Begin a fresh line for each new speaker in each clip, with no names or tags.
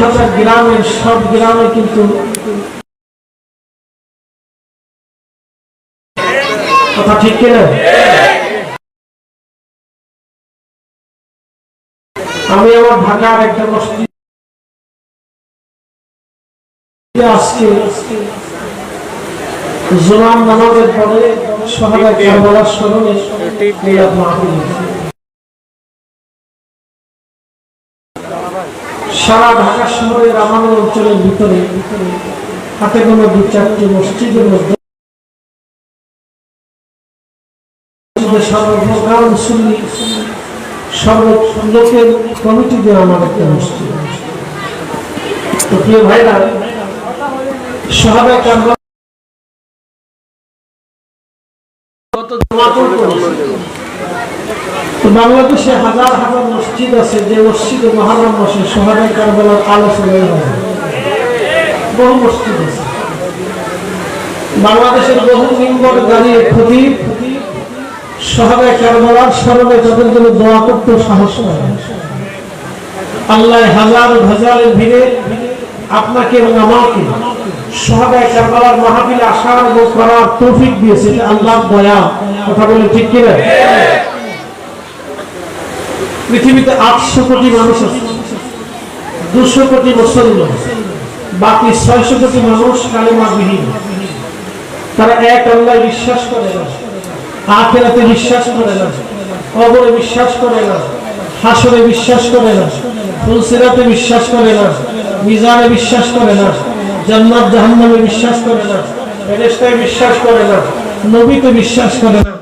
হাজার গ্রামের, সব গ্রামে কিন্তু কথা ঠিক কিনা? আমি আমার ঢাকার একটা মসজিদ আজকে জোরাম নামাজের পরে শহরে কারবালার স্মরণে সারা ঢাকা শহরের রামানো অঞ্চলের ভিতরে হাতে কোনো দু চারটি মসজিদের মধ্যে সর্বপ্রকার কমিটি দিয়ে আমার একটা প্রিয় ভাইরা বাংলাদেশে হাজার হাজার মসজিদ আছে, যে মসজিদে মহারম মাসে কারবালার আলোচনা হয় বহু মসজিদ আছে। বাংলাদেশের বহু মিম্বর দাঁড়িয়ে খুবই সোহাদাই কারবালার স্মরণে তাদের জন্য দোয়া করতে সাহস আল্লাহ হাজার হাজারের ভিড়ে আপনাকে এবং আমাকে সোহাদাই কারবালার মাহফিলে আসার করার তৌফিক দিয়েছে আল্লাহ দয়া। কথা বলে ঠিক কিনা? পৃথিবীতে আটশো কোটি মানুষ আছে, দুশো কোটি মুসলমান বাকি ছয়শো কোটি মানুষ কালেমা বিহীন তারা এক আল্লাহ বিশ্বাস করে না, আখেরাতে বিশ্বাস করে না, কবরে বিশ্বাস করে না, হাসরে বিশ্বাস করে না, ফুলসিরাতে বিশ্বাস করে না, মিজানে বিশ্বাস করে না, জান্নাত জাহান্নামে বিশ্বাস করে না, ফেরেশতায় বিশ্বাস করে না, নবীতে বিশ্বাস করে না।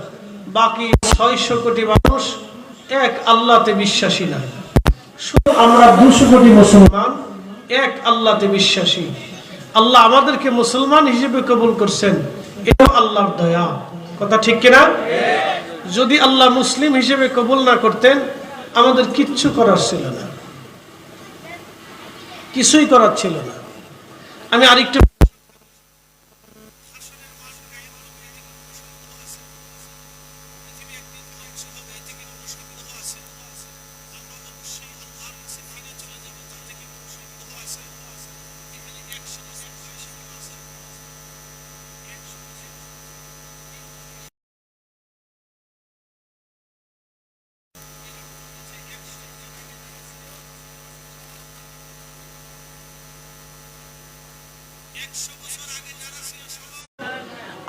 বাকি ছয়শো কোটি মানুষ এক আল্লাহতে বিশ্বাসী না। শুধু আমরা দুশো কোটি মুসলমান। এক আল্লাহতে বিশ্বাসী। আল্লাহ আমাদেরকে মুসলমান হিসেবে কবুল করছেন। এটাও আল্লাহর দয়া। কথা ঠিক কিনা? যদি আল্লাহ মুসলিম হিসেবে কবুল না করতেন আমাদের কিচ্ছু করার ছিল না। কিছুই করার ছিল না। আমি আরেকটু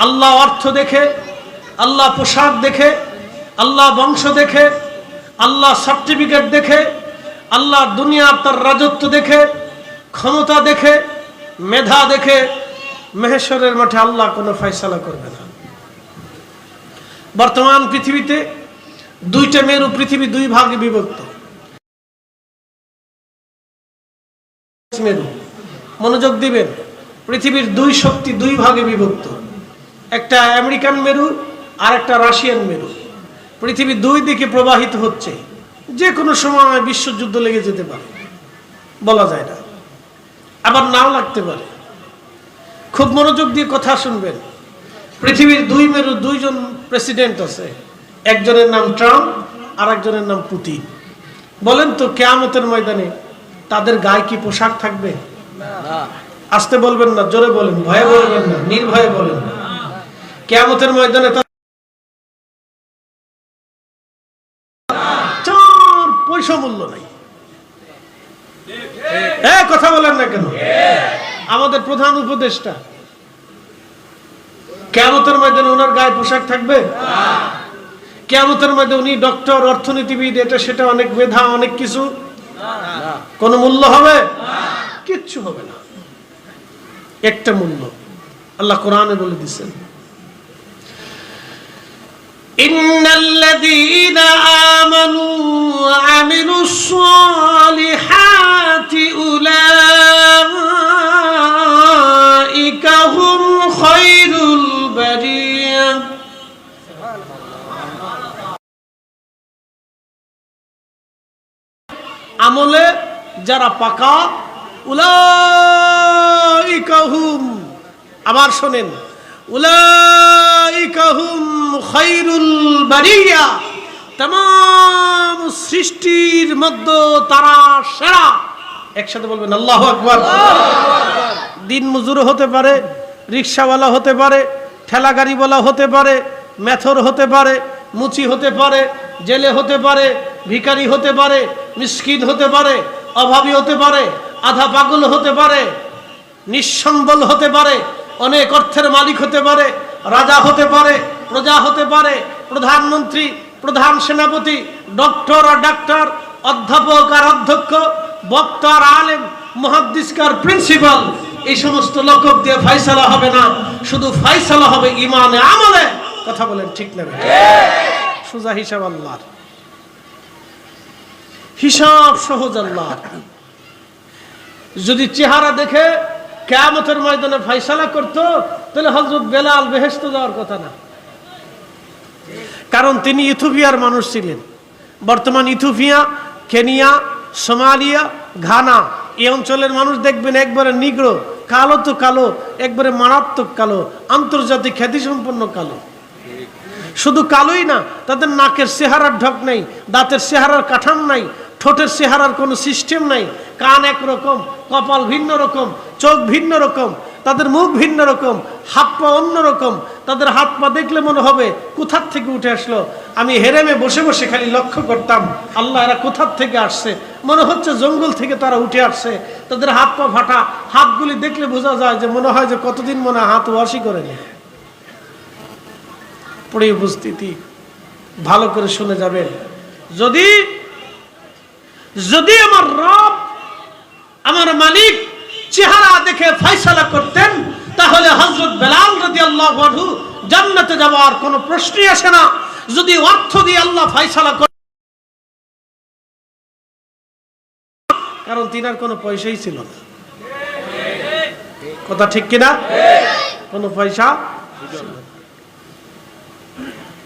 আল্লাহ অর্থ দেখে, আল্লাহ পোশাক দেখে, আল্লাহ বংশ দেখে, আল্লাহ সার্টিফিকেট দেখে, আল্লাহ দুনিয়ার তার রাজত্ব দেখে, ক্ষমতা দেখে, মেধা দেখে, মেহেশ্বরের মাঠে আল্লাহ কোনো ফয়সালা করবে না। বর্তমান পৃথিবীতে দুইটা মেরু পৃথিবী দুই ভাগে বিভক্ত। মেরু। মনোযোগ দিবেন। পৃথিবীর দুই শক্তি দুই ভাগে বিভক্ত। একটা আমেরিকান মেরু আর একটা রাশিয়ান মেরু। পৃথিবী দুই দিকে প্রবাহিত হচ্ছে। যে কোনো সময় বিশ্বযুদ্ধ লেগে যেতে পারে। বলা যায় না। আবার নাও লাগতে পারে। খুব মনোযোগ দিয়ে কথা শুনবেন। পৃথিবীর দুই মেরু দুইজন প্রেসিডেন্ট আছে। একজনের নাম ট্রাম্প আর একজনের নাম পুতিন। বলেন তো কেয়ামতের ময়দানে তাদের গায়ে কি পোশাক থাকবে? আসতে বলবেন না জোরে বলেন ভয়ে বলবেন না নির্ভয়ে বলেন না। কেয়ামতের ময়দানে চার পয়সা মূল্য নাই। কথা বলেন না কেন? আমাদের প্রধান ওনার গায়ে পোশাক থাকবে? মধ্যে উনি ডক্টর, অর্থনীতিবিদ, এটা সেটা অনেক মেধা, অনেক কিছু। কোনো মূল্য হবে? কিচ্ছু হবে না। একটা মূল্য। আল্লাহ কোরআনে বলে দিচ্ছেন إن الذين آمنوا وعملوا الصالحات أولئك هم خير البرية আমলে যারা পাকা উলাইকাহুম আবার শোনেন উলাইকাহুম খৈরুল বারিয়া তাম সৃষ্টির মধ্যে তারা সেরা একসাথে বলবেন আল্লাহ আকবর দিন মজুর হতে পারে রিক্সাওয়ালা হতে পারে ঠেলা গাড়িওয়ালা হতে পারে মেথর হতে পারে মুচি হতে পারে জেলে হতে পারে ভিকারি হতে পারে মিসকিন হতে পারে অভাবী হতে পারে আধা পাগল হতে পারে নিঃসম্বল হতে পারে অনেক অর্থের মালিক হতে পারে রাজা হতে পারে প্রজা হতে পারে প্রধানমন্ত্রী, প্রধান সেনাপতি, ডক্টর আর ডাক্তার, অধ্যাপক আর অধ্যক্ষ বক্তার আলেম মহাদ্দিসকার প্রিন্সিপাল, এই সমস্ত লকব দিয়ে ফাইসালা হবে না। শুধু ফাইসালা হবে ইমানে আমলে। কথা বলেন ঠিক নেবে সোজা হিসাব আল্লাহর। হিসাব সহজ আল্লাহর। যদি চেহারা দেখে কেয়ামতের ময়দানে ফাইসালা করতো, তাহলে হজরত বেলাল বেহেস্ত যাওয়ার কথা না। কারণ তিনি ইথোপিয়ার মানুষ ছিলেন। বর্তমান ইথোপিয়া, কেনিয়া, সোমালিয়া, ঘানা, এই অঞ্চলের মানুষ দেখবেন একবারে নিগ্র, কালো তো কালো, একবারে মারাত্মক কালো, আন্তর্জাতিক খ্যাতিসম্পন্ন কালো। শুধু কালোই না, তাদের নাকের চেহারার ঢক নেই, দাঁতের চেহারার কাঠাম নাই, ঠোঁটের চেহারার কোনো সিস্টেম নাই, কান একরকম, কপাল ভিন্ন রকম, চোখ ভিন্ন রকম তাদের মুখ ভিন্ন রকম, হাত পা অন্য রকম। তাদের হাত পা দেখলে মনে হবে, কোথার থেকে উঠে আসলো? আমি হেরেমে বসে বসে খালি লক্ষ্য করতাম, আল্লাহ এরা কোথার থেকে আসছে? মনে হচ্ছে জঙ্গল থেকে তারা উঠে আসছে। তাদের হাত পা ফাটা, হাতগুলি দেখলে বোঝা যায় যে মনে হয় যে কতদিন মনে হাত ওয়াশি করেনি। পড়ে উপস্থিতি, ভালো করে শুনে যাবেন যদি যদি আমার রব, আমার মালিক চেহারা দেখে ফয়সালা করতেন, তাহলে হজরত বেলাল রদি আল্লাহ জান্নাতে যাওয়ার কোনো প্রশ্নই আসে না। যদি অর্থ দিয়ে আল্লাহ ফয়সালা করে কারণ তিনার কোনো পয়সাই ছিল না। কথা ঠিক কিনা? কোনো পয়সা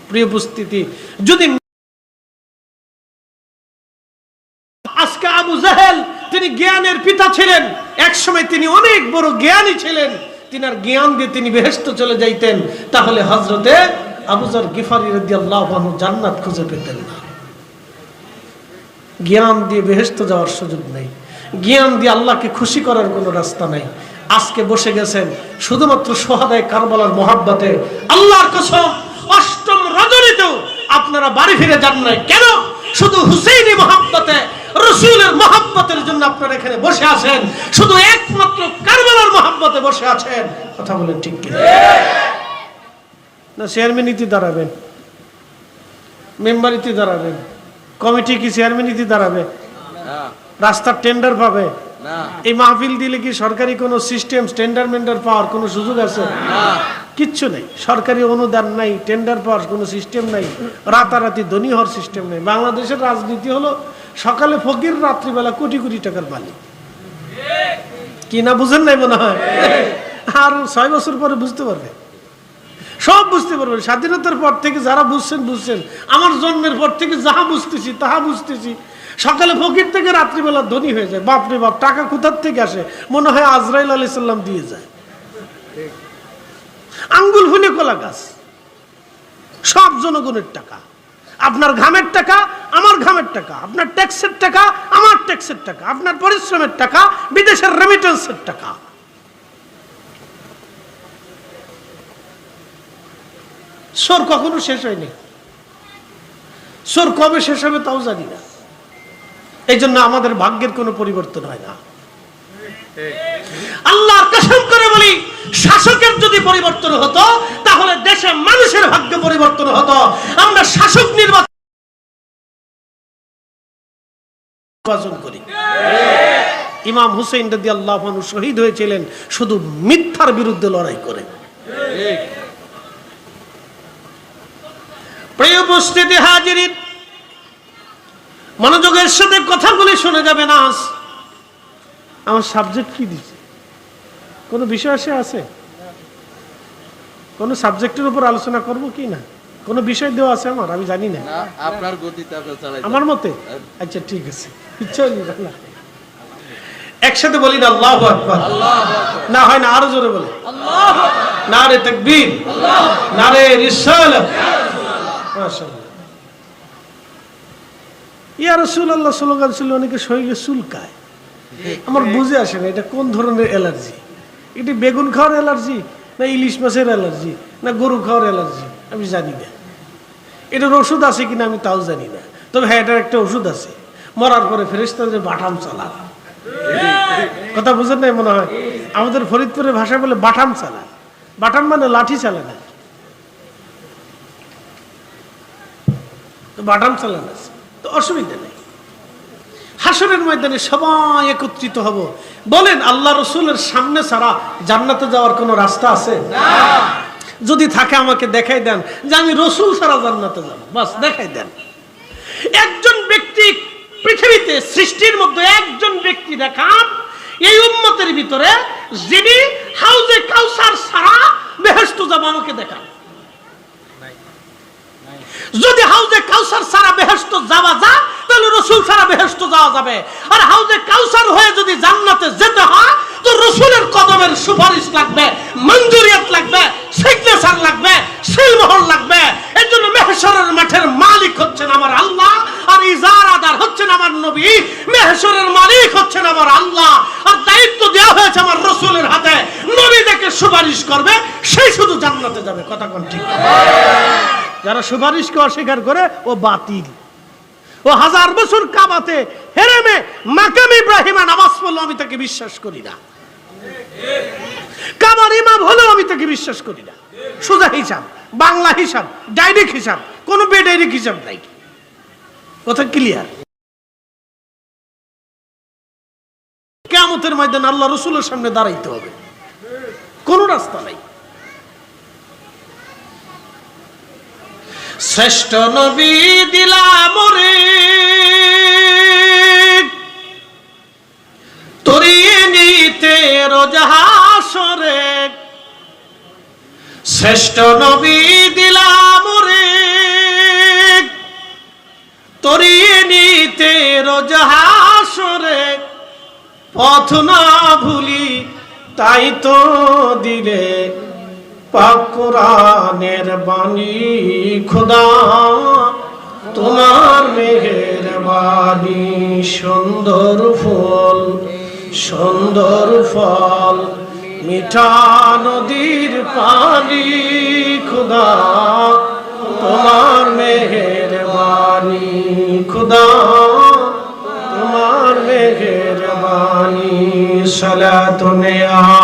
প্রিয় উপস্থিতি, যদি আজকে আবু জাহেল তিনি জ্ঞানের পিতা ছিলেন। একসময় তিনি অনেক বড় জ্ঞানী ছিলেন। তিনার জ্ঞান দিয়ে তিনি বেহেস্ত চলে যাইতেন। তাহলে হজরতে আবুজার গিফারি রাদিয়াল্লাহু আনহু জান্নাত খুঁজে পেতেন না। জ্ঞান দিয়ে বেহেস্ত যাওয়ার সুযোগ নেই। জ্ঞান দিয়ে আল্লাহকে খুশি করার কোনো রাস্তা নেই। আজকে বসে গেছেন শুধুমাত্র সোহাদায় কারবালার মহাব্বাতে। আল্লাহর কসম, অষ্টম রজনীতেও আপনারা বাড়ি ফিরে যান নাই। কেন? শুধু হুসেইনি মহাব্বতে রসুলের মহাব্বতের জন্য আপনারা এখানে বসে আছেন। শুধু একমাত্র কারবালার মহাব্বতে বসে আছেন। কথা বলেন ঠিক না চেয়ারম্যানিতে দাঁড়াবেন। মেম্বারিতে দাঁড়াবেন। কমিটি কি চেয়ারম্যানিতে দাঁড়াবে? রাস্তার টেন্ডার পাবে? এই মাহফিল দিলে কি সরকারি কোনো সিস্টেম টেন্ডার মেন্ডার পাওয়ার কোনো সুযোগ আছে? কিচ্ছু নেই। সরকারি অনুদান নাই টেন্ডার পাওয়ার কোনো সিস্টেম নাই। রাতারাতি ধনী হওয়ার সিস্টেম নেই। বাংলাদেশের রাজনীতি হলো সকালে ফকির, রাত্রিবেলা কোটি কোটি টাকার মালিক। কি না বুঝেন নাই মনে হয়? আর ছয় বছর পরে বুঝতে পারবে। সব বুঝতে পারবেন স্বাধীনতার পর থেকে যারা বুঝছেন বুঝছেন। আমার জন্মের পর থেকে যাহা বুঝতেছি, তাহা বুঝতেছি। সকালে ফকির থেকে রাত্রিবেলা ধনী হয়ে যায়। বাপরে বাপ, টাকা কোথার থেকে আসে? মনে হয় আজরাইল আলি সাল্লাম দিয়ে যায়। আঙ্গুল ফুলে কলা গাছ। সব জনগণের টাকা। আপনার ঘামের টাকা, আমার ঘামের টাকা, আপনার ট্যাক্সের টাকা, আমার ট্যাক্সের টাকা, আপনার পরিশ্রমের টাকা, বিদেশের রেমিটেন্সের টাকা। সোর কখনো শেষ হয়নি। সোর কবে শেষ হবে তাও জানি না। এই জন্য আমাদের ভাগ্যের কোনো পরিবর্তন হয় না। আল্লাহ করে বলি, শাসকের যদি পরিবর্তন হতো তাহলে দেশে মানুষের ভাগ্য পরিবর্তন হতো। আমরা শাসক নির্বাচন ইমাম হুসেন রদি আল্লাহ শহীদ হয়েছিলেন, শুধু মিথ্যার বিরুদ্ধে লড়াই করে। মনোযোগের সাথে কথাগুলি শুনে যাবে না। আমার সাবজেক্ট কি দিচ্ছে কোনো বিষয় আসে আছে? কোনো সাবজেক্টের উপর আলোচনা করব কি না? কোনো বিষয় দেওয়া আছে আমার? আমি জানি না।
আপনার গতিতে
আমার মতে? আচ্ছা ঠিক আছে। একসাথে বলি না আল্লাহ আকবার। না হয় না আরও জোরে বলে। না রে তকবীর। না রে মাশাআল্লাহ। ইয়া রাসূলুল্লাহ স্লোগান ছিল অনেকে শরীরে চুলকায়।
আমার বুঝে আসে না এটা কোন ধরনের অ্যালার্জি? এটি বেগুন খাওয়ার অ্যালার্জি? না ইলিশ মাছের অ্যালার্জি, না গরু খাওয়ার অ্যালার্জি, আমি জানি না। এটার ওষুধ আছে কিনা আমি তাও জানি না। তবে হ্যাঁ এটার একটা ওষুধ আছে। মরার পরে ফেরেস্তাদের বাটাম চালা কথা বুঝেন নাই মনে হয়? আমাদের ফরিদপুরের ভাষায় বলে বাটাম চালা বাটাম মানে লাঠি কি। তো বাটাম চালান আছে। তো অসুবিধা নেই। হাসরের ময়দানে সবাই একত্রিত হব। বলেন আল্লাহ রসুলের সামনে ছাড়া জান্নাতে যাওয়ার কোনো রাস্তা আছে? যদি থাকে আমাকে দেখাই দেন যে আমি রসুল ছাড়া জান্নাতে যাব। বাস দেখাই দেন। একজন ব্যক্তি পৃথিবীতে সৃষ্টির মধ্যে একজন ব্যক্তি দেখান এই উম্মতের ভিতরে যিনি হাউজে কাউসার ছাড়া বেহেস্ত যাব আমাকে দেখান। যদি হাউজে কাউসার সারা বেহেস্ত যাওয়া যায়, তাহলে রসুল সারা বেহেস্ত যাওয়া যাবে। আর হাউজে কাউসার হয়ে যদি জান্নাতে যেতে হয়, তো রসুলের কদমের সুপারিশ লাগবে, মঞ্জুরিয়াত লাগবে সিগনেচার লাগবে, সিলমোহর লাগবে। এর জন্য মেহেশ্বরের মাঠের মালিক হচ্ছেন আমার আল্লাহ আর ইজারাদার হচ্ছেন আমার নবী মেহেশ্বরের মালিক হচ্ছেন আমার আল্লাহ আর দায়িত্ব দেওয়া হয়েছে আমার রসুলের হাতে নবী দেখে সুপারিশ করবে সেই শুধু জান্নাতে যাবে কথা কোন ঠিক যারা সুপারিশকে অস্বীকার করে, ও বাতিল। ও হাজার বছর কাবাতে হেরেমে মাকাম ইব্রাহিমা নামাজ পড়ল আমি তাকে বিশ্বাস করি না। কাবার ইমাম হলেও আমি তাকে বিশ্বাস করি না। সোজা হিসাব, বাংলা হিসাব, ডাইরেক্ট হিসাব, কোনো বেডাইরেক্ট হিসাব নাই। কথা ক্লিয়ার কেমতের ময়দান আল্লাহ রসুলের সামনে দাঁড়াইতে হবে। কোনো রাস্তা নাই। শ্রেষ্ঠ নবী দিলাম রে তরিয়ে নিতে রোজাহাসরে শ্রেষ্ঠ নবী দিলাম রে তরিয়ে নিতে রোজাহাসরে পথ না ভুলি তাই তো দিলে। পাক কোরআনের বাণী, খোদা, তোমার মেঘের বাণী সুন্দর ফুল, সুন্দর ফল, মিঠা নদীর পানি, খুদা, তোমার মেঘের বাণী খুদা, তোমার মেঘের বাণী সলাতনে আম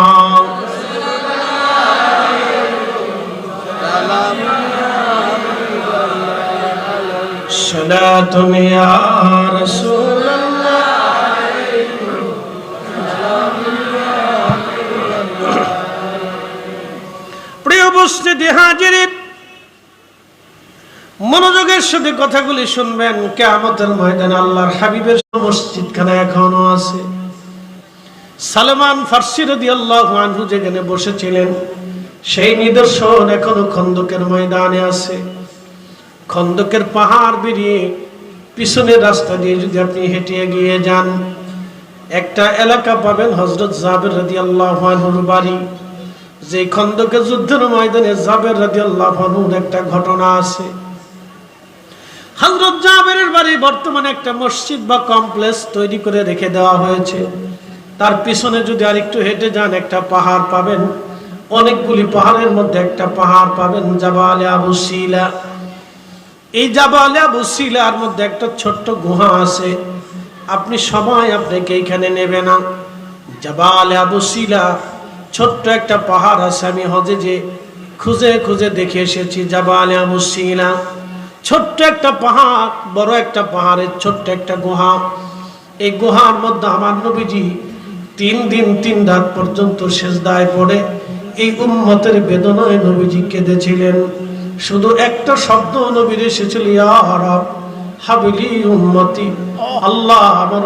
তুমি আর মনোযোগের সাথে কথাগুলি শুনবেন। কে আমাদের ময়দান আল্লাহর হাবিবের মসজিদখানা এখনও আছে। সালমান ফার্সি রদি আল্লাহ যেখানে বসেছিলেন, সেই নিদর্শন এখনও খন্দকের ময়দানে আছে। খন্দকের পাহাড় বেরিয়ে পিছনের রাস্তা দিয়ে যদি আপনি হেঁটে গিয়ে যান, একটা এলাকা পাবেন হজরত জাবের রাদি আল্লাহ বাড়ি। যে খন্দকের যুদ্ধের ময়দানে জাবের রাদি আল্লাহ একটা ঘটনা আছে। হজরত জাবেরের বাড়ি বর্তমানে একটা মসজিদ বা কমপ্লেক্স তৈরি করে রেখে দেওয়া হয়েছে। তার পিছনে যদি আরেকটু হেঁটে যান, একটা পাহাড় পাবেন। অনেকগুলি পাহাড়ের মধ্যে একটা পাহাড় পাবেন, জাবালে আবু শিলা এই জাবালে আবু শিলার মধ্যে একটা ছোট্ট গুহা আছে। আপনি সবাই আপনাকে এইখানে নেবে না। জাবালে আবু শিলা ছোট্ট একটা পাহাড় আছে, আমি হজে যে খুঁজে খুঁজে দেখে এসেছি, জাবালে আবু শিলা ছোট্ট একটা পাহাড়, বড় একটা পাহাড়ের ছোট্ট একটা গুহা। এই গুহার মধ্যে আমার নবীজি তিন দিন, তিন রাত পর্যন্ত শেষদায় পড়ে। এই উম্মতের বেদনায় নবীজি কেঁদেছিলেন। শুধু একটা শব্দ নবীর এসেছিল হাবিলি আল্লাহ আমার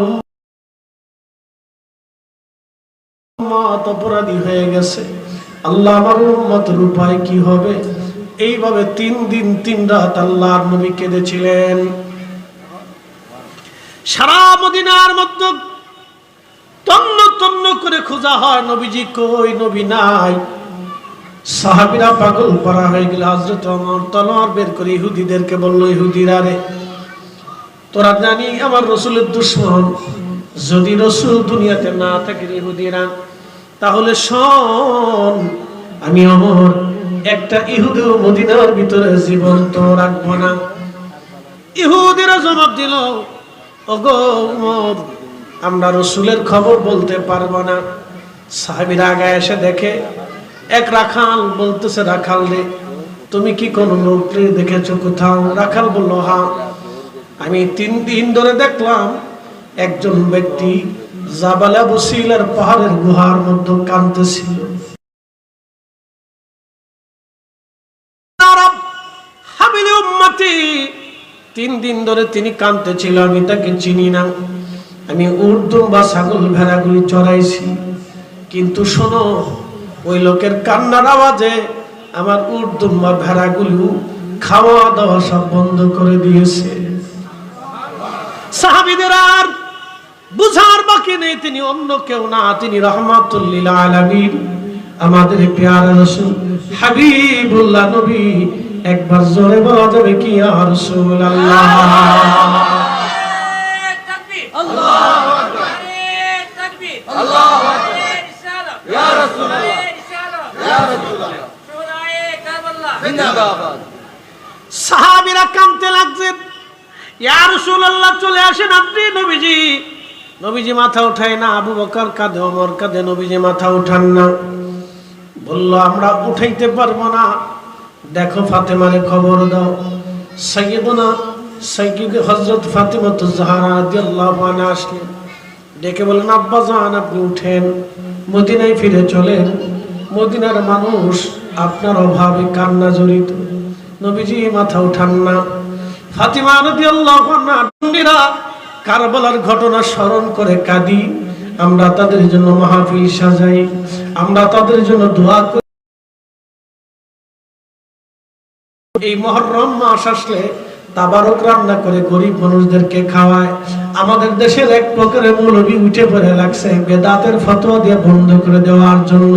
অপরাধী হয়ে গেছে। আল্লাহ আমার উপায় কি হবে? এইভাবে তিন দিন, তিন রাত আল্লাহর নবী কেঁদেছিলেন। সারা মদিনার মধ্যে তন্ন তন্ন করে খোঁজা হয়, নবীজি কই, নবী নাই। সাহাবিরা পাগল করা হয়ে গেল হজরত অমর তলোয়ার বের করে ইহুদিদেরকে বলল, ইহুদিরা রে, তোরা জানি আমার রসুলের দুশ্মন। যদি রসুল দুনিয়াতে না থাকে ইহুদিরা, তাহলে শোন, আমি অমর একটা ইহুদি মদিনার ভিতরে জীবন তো রাখব না। ইহুদিরা জবাব দিল, ওগো আমরা রসুলের খবর বলতে পারব না। সাহাবিরা আগে এসে দেখে এক রাখাল বলতেছে, রাখাল রে, তুমি কি কোন লোককে দেখেছ কোথাও? রাখাল বলল, হা, আমি তিন দিন ধরে দেখলাম একজন ব্যক্তি জাবালা বসিলার পাহাড়ের গুহার মধ্যে কাঁদতেছিল। তিন দিন ধরে তিনি কাঁদতেছিল, আমি তাকে চিনি না। আমি উর্দুম বা ছাগল ভেড়াগুলি চড়াইছি। কিন্তু শোনো ওই লোকের কান্নার আওয়াজে আমার উর্দুম্মা ভেড়াগুলো খাওয়া দাওয়া সব বন্ধ করে দিয়েছে। সাহাবিদের আর বুঝার বাকি নেই তিনি অন্য কেউ না তিনি রহমাতুল্লিল আমাদের হাবিবুল্লাহ নবী একবার জোরে বলা যাবে কি আর আল্লাহ
আল্লাহ
সাহাবিরা কাঁদতে লাগছে ইয়া রাসূলুল্লাহ, চলে আসেন আপনি, নবীজি। নবীজি মাথা উঠায় না, আবু বকর কাঁদে, ওমর কাঁদে, নবীজি মাথা উঠান না। বলল, আমরা উঠাইতে পারব না। দেখো ফাতেমারে খবর দাও। সৈয়দনা সৈয়দ হযরত ফাতিমা তো জাহরা রাদিয়াল্লাহু আনহা আসলেন। ডেকে বলেন আব্বা জান, আপনি উঠেন। মদিনায় ফিরে চলেন। মদিনার মানুষ আপনার অভাবে কান্না জড়িত। নবীজি মাথা উঠান না। কারবালার ঘটনা স্মরণ করে কাঁদি। আমরা তাদের জন্য সাজাই। আমরা তাদের জন্য দোয়া করি। এই মহরম মাস আসলে তাবারক রান্না করে গরিব মানুষদেরকে খাওয়ায়। আমাদের দেশের এক প্রকারের মৌলবী উঠে পড়ে লাগছে। বেদাতের ফতোয়া দিয়ে বন্ধ করে দেওয়ার জন্য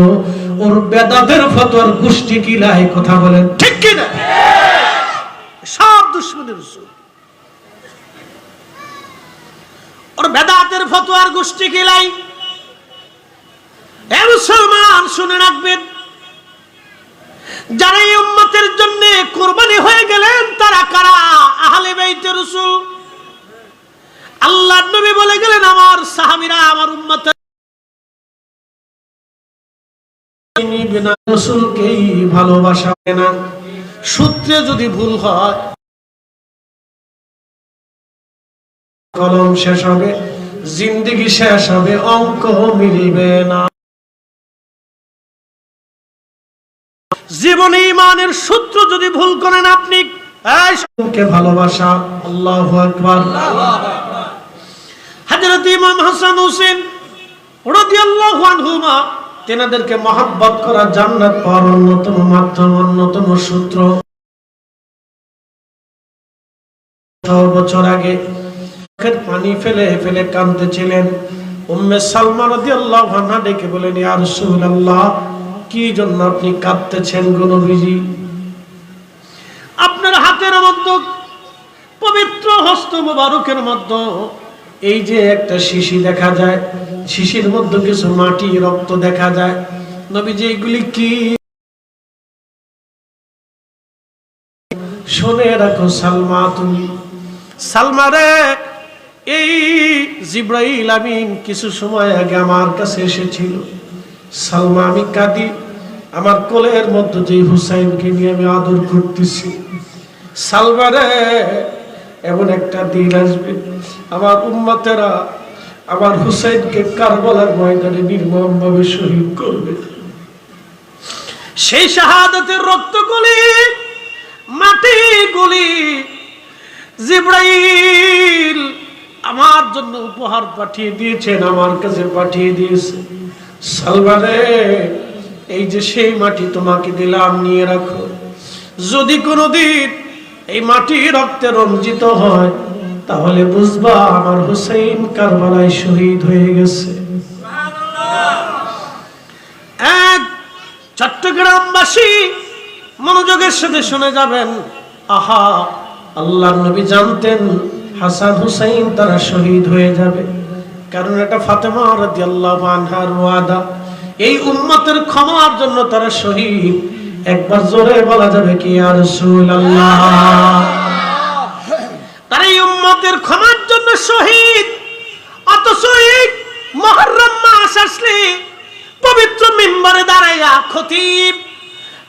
ওর বেদাতের ফতোয়ার গোষ্ঠী কিলাই কথা বলেন ঠিক কিনা সব দুশ্মনের রসুল। ওর বেদাতের ফতোয়ার গোষ্ঠী কিলাই এ মুসলমান শুনে রাখবেন, যারা এই উম্মতের জন্য কোরবানি হয়ে গেলেন, তারা কারা? আহলে বাইতে রাসূল। আল্লাহর নবী বলে গেলেন, আমার সাহাবীরা, আমার উম্মতের সূত্রে যদি ভুল হয়, কলম শেষ হবে, জিন্দেগি শেষ হবে, অঙ্ক মিলবে না। জীবনে ইমানের সূত্র যদি ভুল করেন আপনি ভালোবাসা, আল্লাহু হযরত ইমাম হাসান রাদিয়াল্লাহু আনহুমা তেনাদেরকে মহব্বত করা জান্নাত পাওয়ার অন্যতম মাধ্যম, অন্যতম সূত্র। বছর আগে চোখের পানি ফেলে ফেলে কাঁদতেছিলেন। উম্মে সালমা ডেকে বলেন কি জন্য আপনি কাঁদতেছেন গো আপনার হাতের মধ্যে পবিত্র হস্ত মোবারকের মধ্যে এই যে একটা শিশি দেখা যায় শিশির মধ্যে কিছু মাটি, রক্ত দেখা যায়। নবীজি এগুলি কি? শুনে রাখো সালমা তুমি। সালমা রে, এই জিব্রাইল আমিন কিছু সময় আগে আমার কাছে এসেছিল। সালমা, আমি কাঁদি। আমার কোলের মধ্যে যে হুসাইনকে নিয়ে আমি আদর করতেছি। সালমা রে, এমন একটা দিন আসবে। আমার উম্মতেরা আমার হুসাইনকে কারবালার ময়দানে নির্মম ভাবে শহীদ করবে। সেই শাহাদাতের রক্তগুলি মাটি গুলি জিব্রাইল আমার জন্য উপহার পাঠিয়ে দিয়েছেন, আমার কাছে পাঠিয়ে দিয়েছে। সালমানে, এই যে সেই মাটি তোমাকে দিলাম, নিয়ে রাখো। যদি কোনোদিন এই মাটি রক্তে রঞ্জিত হয় তাহলে বুঝবা আমার হুসাইন কারবালায় শহীদ হয়ে গেছে। এক চট্টগ্রামবাসী মনোযোগের সাথে শুনে যাবেন। আহা আল্লাহ নবী জানতেন হাসান হুসাইন তারা শহীদ হয়ে যাবে। কারণ এটা ফাতেমা ওয়াদা। এই উম্মতের ক্ষমার জন্য তারা শহীদ। একবার জোরে বলা যাবে কি আর এই উম্মতের ক্ষমার জন্য শহীদ। অথচ এই মহরম মাস আসলে পবিত্র মিম্বরে দাঁড়াইয়া খতিব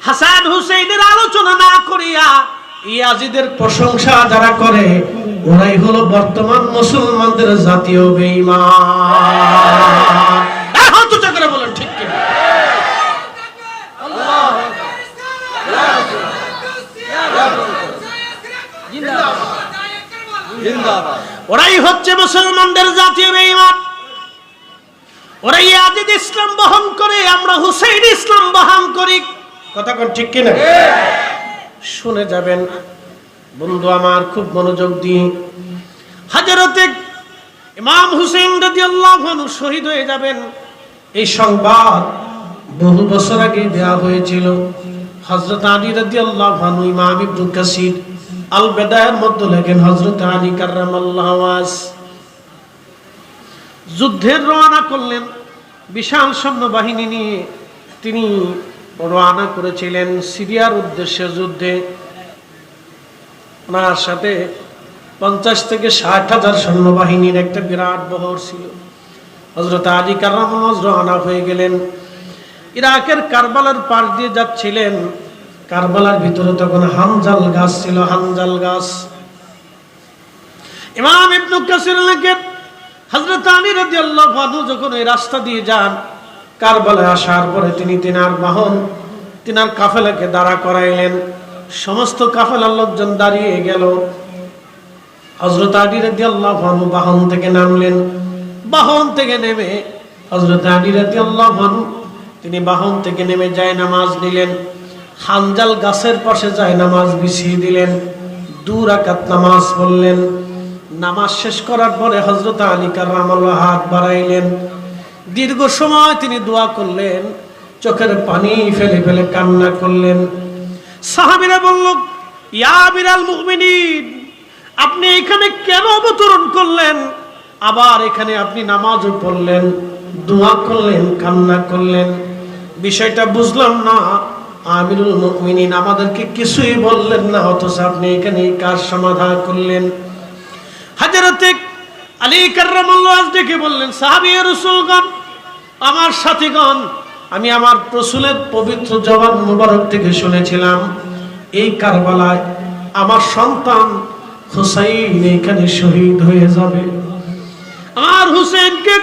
হাসান হুসেইনের আলোচনা না করিয়া ইয়াজিদের প্রশংসা যারা করে, ওরাই হলো বর্তমান মুসলমানদের জাতীয় বেঈমান। করে বলেন ঠিক
জিন্দাবাদ
ওরাই হচ্ছে মুসলমানদের জাতীয় বেঈমান। ওরাই আজিদ ইসলাম বহন করে আমরা হুসেইন ইসলাম বহন করি। কথা কোন ঠিক কিনা? শুনে যাবেন। বন্ধু আমার খুব মনোযোগ দিয়ে। হাজারতে ইমাম হুসেইন রাদিয়াল্লাহু আনহু শহীদ হয়ে যাবেন। এই সংবাদ বহু বছর আগে দেয়া হয়েছিল। হযরত আলী রাদিয়াল্লাহু আনহু ইমাম ইবনে কাসির আল বেদায়ের মধ্যে লেখেন হযরত আলী কাররামাল্লাহু যুদ্ধের রওনা করলেন, বিশাল সৈন্যবাহিনী নিয়ে তিনি রওনা করেছিলেন সিরিয়ার উদ্দেশ্যে যুদ্ধে। ওনার সাথে পঞ্চাশ থেকে ষাট হাজার সৈন্যবাহিনীর একটা বিরাট বহর ছিল। হজরত আলী কারামজ রওনা হয়ে গেলেন। ইরাকের কারবালার পাশ দিয়ে যাচ্ছিলেন। কারবালার ভিতরে তখন হামজাল গাছ ছিল হামজাল গাছ। ইমাম ইবনু কাসির লেখেন, হযরত আলী রাদিয়াল্লাহু আনহু যখন এই রাস্তা দিয়ে যান, কারবালায় আসার পরে তিনি তিনার বাহন, তিনার কাফেলাকে দাঁড়া করাইলেন। সমস্ত কাফেলার লোকজন দাঁড়িয়ে গেল। হযরত আলী রাদিয়াল্লাহু আনহু বাহন থেকে নামলেন। বাহন থেকে নেমে হযরত আলী রাদিয়াল্লাহু আনহু, তিনি বাহন থেকে নেমে যায় নামাজ নিলেন। হানজাল গাছের পাশে যায় নামাজ বিছিয়ে দিলেন, দু রাকাত নামাজ পড়লেন। নামাজ শেষ করার পরে হজরত আলী কার্রামাল্লাহ হাত বাড়াইলেন। দীর্ঘ সময় তিনি দোয়া করলেন, চোখের পানি ফেলে ফেলে কান্না করলেন। সাহাবীরা বলল, ইয়া বিরাল মুমিনিন, আপনি এখানে কেন অবতরণ করলেন? আবার এখানে আপনি নামাজও পড়লেন, দোয়া করলেন, কান্না করলেন। বিষয়টা বুঝলাম না। আমিরুল মুমিনিন আমাদেরকে কিছুই বললেন না, অথচ আপনি এখানে কাজ সমাধান করলেন। হাজারতে আলী কার্রামুল্লাহ ডেকে বললেন, সাহাবি রসুলগণ, আমার সাথীগণ, আমি আমার রসুলের পবিত্র জবান মুবারক থেকে শুনেছিলাম, এই কারবালায় আমার সন্তান হুসাইন এখানে শহীদ হয়ে যাবে। আর হুসেনকে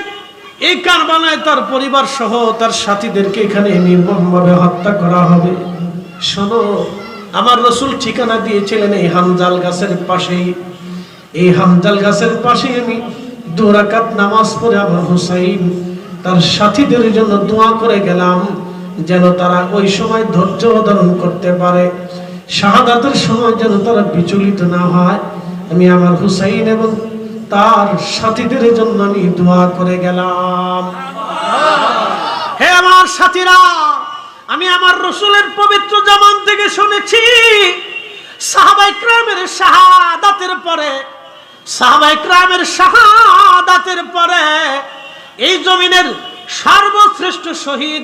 এই কারবালায় তার পরিবার সহ তার সাথীদেরকে এখানে নির্মমভাবে হত্যা করা হবে। শোনো, আমার রসুল ঠিকানা দিয়েছিলেন এই হামজাল গাছের পাশেই। এই হামজাল গাছের পাশেই আমি দুরাকাত নামাজ পড়ে আমার হুসাইন তার সাথীদের জন্য দোয়া করে গেলাম, যেন তারা ওই সময় ধৈর্য ধারণ করতে পারে। শাহাদাতের সময় যেন তারা বিচলিত না হয়। আমি আমার হুসাইন এবং তার সাথীদের জন্য আমি দোয়া করে গেলাম। হে আমার সাথীরা, আমি আমার রসুলের পবিত্র জামান থেকে শুনেছি সাহাবাই ক্রামের শাহাদাতের পরে সাহাবাই ক্রামের শাহাদাতের পরে এই জমিনের সর্বশ্রেষ্ঠ শহীদ